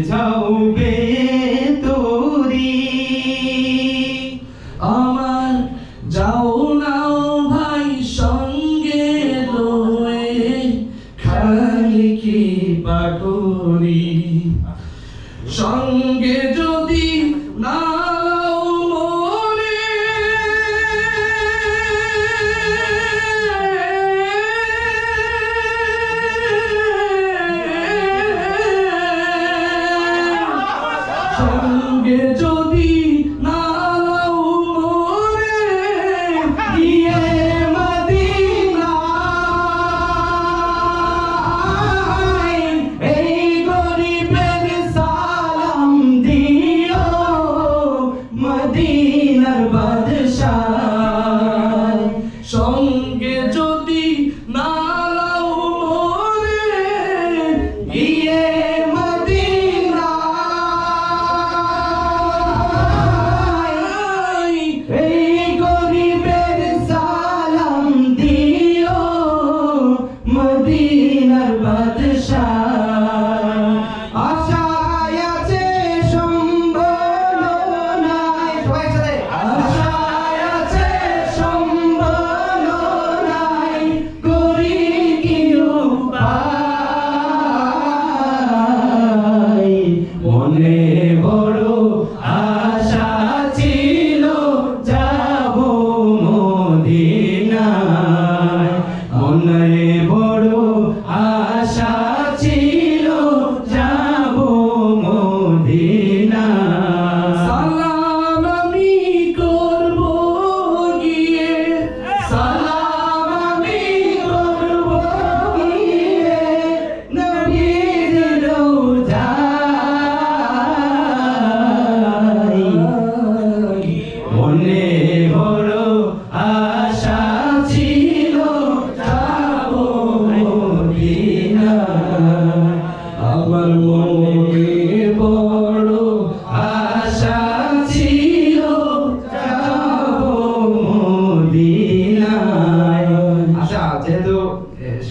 কে যাওবে আমার মনে বড় আশা ছিল আচ্ছা যেহেতু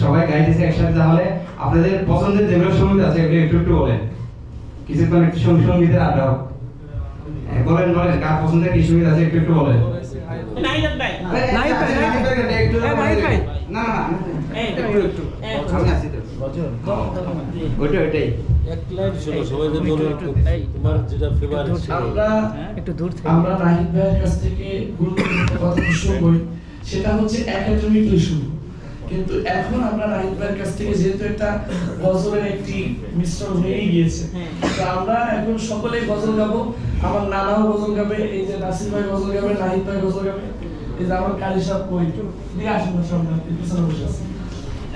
সবাই গাইতেছে একসাথে তাহলে আপনাদের পছন্দের যেগুলো সংগীত আছে এগুলো একটু একটু বলেন। কিছুক্ষণ একটু সংগীত সঙ্গীতের আড্ডা হোক। বলেন বলেন কার পছন্দের কি সংগীত আছে একটু একটু বলেন। না না না একটু একটু। আমি আসি তো। ওইটা ওইটাই এক লাইন শোনো সবাই যে বলো তোমার যেটা ফেভারিট আমরা একটু দূর থেকে। আমরা নাহিদ ভাইয়ের কাছ থেকে গুরুত্বপূর্ণ কথা শুনবই সেটা হচ্ছে একাডেমিকলি শুরু কিন্তু এখন আমরা নাহিদ ভাইয়ের কাছ থেকে যেহেতু একটা গজলের একটি মিশ্রণ হয়েই গিয়েছে হ্যাঁ। তো আমরা এখন সকলেই গজল গাবো। আমার নানাও গজল গাবে এই যে নাসির ভাই গজল গাবে নাহিদ ভাই গজল গাবে। এই যে আমার কালী সাহেব কই দিয়ে আসেন সামনে আপনি পিছনে বসে আছেন।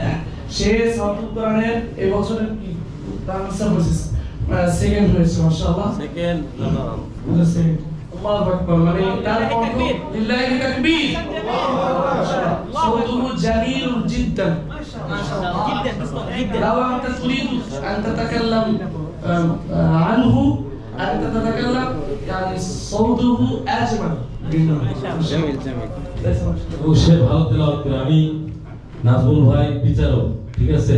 হ্যাঁ, সে সাউথ কোরআনের এই বছরের কি তার আনসার হয়েছে সেকেন্ড হয়েছে মাশাআল্লাহ সেকেন্ড সেকেন্ড আল্লাহু আকবার মানে তার কণ্ঠ লিল্লাহি তাকবীর صوته جميل جدا جدا جدا لو أنت تريد أن تتكلم آم، آه، عنه أنت تتكلم يعني صوته أجمل جميل جميل ও সে ভালো তেলাওয়াত করে আমি নাজমুল ভাই বিচারক ঠিক আছে?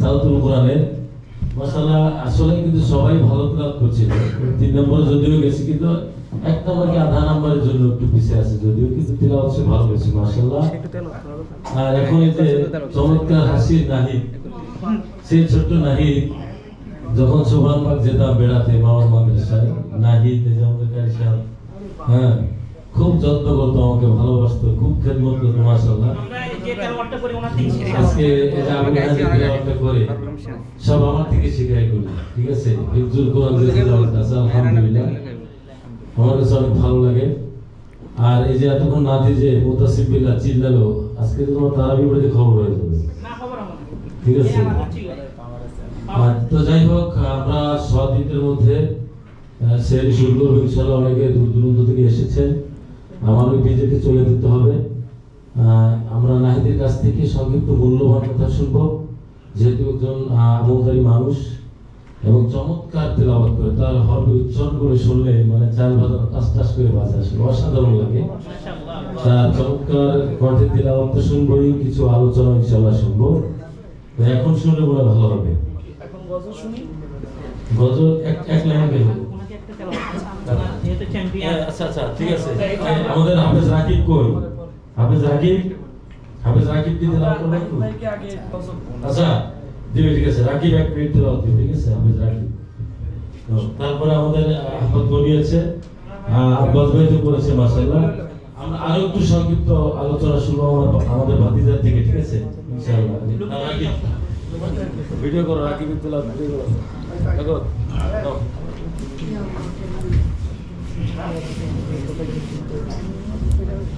সাউথুল কোরআনের মাশাআল্লাহ আসলে কিন্তু সবাই ভালো তেলাওয়াত করছিল তিন নম্বরে যদিও গেছে কিন্তু এক নম্বরকে আধা নম্বরের জন্য একটু পিছিয়ে আছে যদিও কিন্তু তেলাওয়াত সে ভালো করেছে মাশাআল্লাহ। আর এখন যে চমৎকার হাসির নাহিদ সেই ছোট্ট নাহিদ যখন সোহান পাক যেতাম বেড়াতে মামার মাদ্রাসায় নাহিদ যে কারি সাহেব, হ্যাঁ খুব যত্ন করতো আমাকে ভালোবাসতো খুব খেদমত করতো মাশাআল্লাহ। আজকে আমি তেলাওয়াতটা করে। সব আমার থেকে শিখাই করি ঠিক আছে? হিফজুল কোরআন যে তেলাওয়াত আছে আলহামদুলিল্লাহ। আমার কাছে অনেক ভালো লাগে। আর এই যে এতক্ষণ নাতি যে মুতাসিব বিল্লাহ চিল্লালো আজকে তো তোমার তারাবি পড়ে খবর হয়ে যাবে। ঠিক আছে। এই আমার ঠিক আছে। আর তো যাই হোক আমরা সদিনের মধ্যে সেল শুরু করব ইনশাল্লাহ অনেকে দূর দূরান্ত থেকে এসেছেন। আমার ওই বিজেপি চলে যেতে হবে। আমরা নাহিদের কাছ থেকে সংক্ষিপ্ত মূল্যবান কথা শুনব। যেহেতু একজন আহ, মানুষ এবং চমৎকার তেলাওয়াত করে তার হরফে উচ্চারণ করে শুনলে মানে চাল বাজার টাস টাস করে বাজে আসলে অসাধারণ লাগে। তার চমৎকার কণ্ঠে তেলাওয়াত শুনবোই কিছু আলোচনা ইনশাল্লাহ শুনব। এখন শুনলে মনে ভালো হবে। গজল এক এক লাইন চ্যাম্পিয়ন আচ্ছা আচ্ছা ঠিক আছে। আমাদের হাফেজ রাকিব কই? হাফেজ রাকিব? হাফেজ রাকিব কি তেলাওয়াত করবে আচ্ছা দিবে ঠিক আছে। রাকিব এক মিনিট তেলাওয়াত দিবে ঠিক আছে? হাফেজ রাকিব তারপরে আমাদের আহমদ গনি আছে। আব্বাস ভাই তো করেছে মাশাআল্লাহ। আমরা আরও একটু সংক্ষিপ্ত আলোচনা শুনব আমার- আমাদের ভাতিজার থেকে ঠিক আছে? ইনশাআল্লাহ। ভিডিও করো রাকিব তেলাওয়াত ভিডিও করো। দেখো দাও।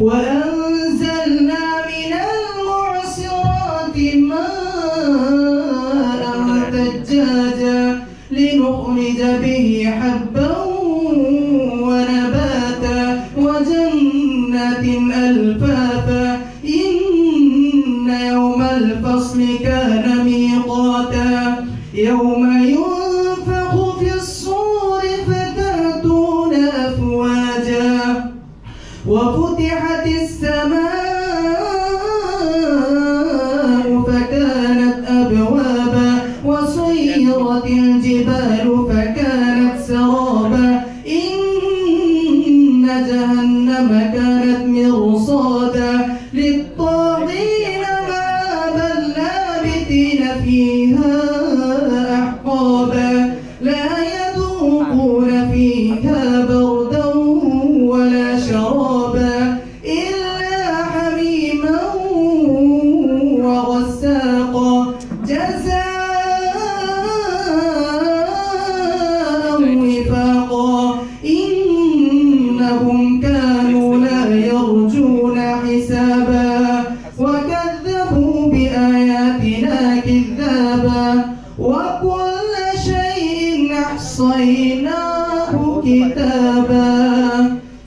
وأنزلنا من المعصرات ماء ثجاجا لنخرج به حبا ونباتا وجنات ألفافا. إن يوم الفصل كان ميقاتا. يوم جهنم كانت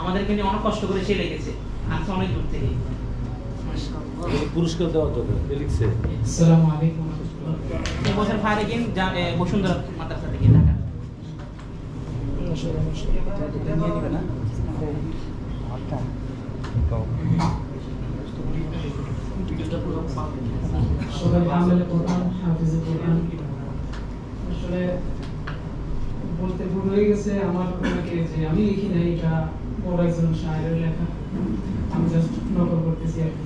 আমাদেরকে নিয়ে অনেক কষ্ট করে সে লিখেছে আসছে অনেক দূর থেকে। পুরস্কার দেওয়ার জন্য লিখছে? আসসালামু আলাইকুম ওয়া রাহমাতুল্লাহ। এবছর বসুন্ধরা মাদ্রাসা থেকে ঢাকা। সবাই হামেলে কোরআন হাফিজে কোরআন আসলে বলতে ভুল হয়ে গেছে আমার আপনাকে যে আমি লিখি নাই এটা বড় একজন শায়ের লেখা। আমি জাস্ট নকল করতেছি আর কি।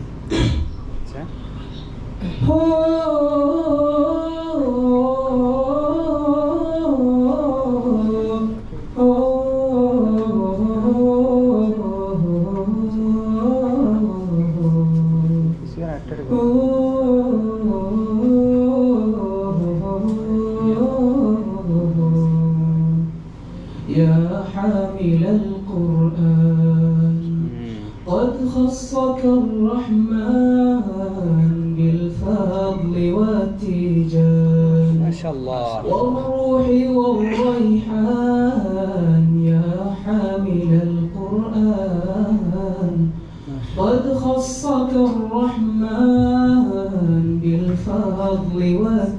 يا حامل القرآن. قد خصك الرحمن بالفضل والتيجان ما شاء الله. والروح والريحان يا حامل القرآن. قد خصك الرحمن probably was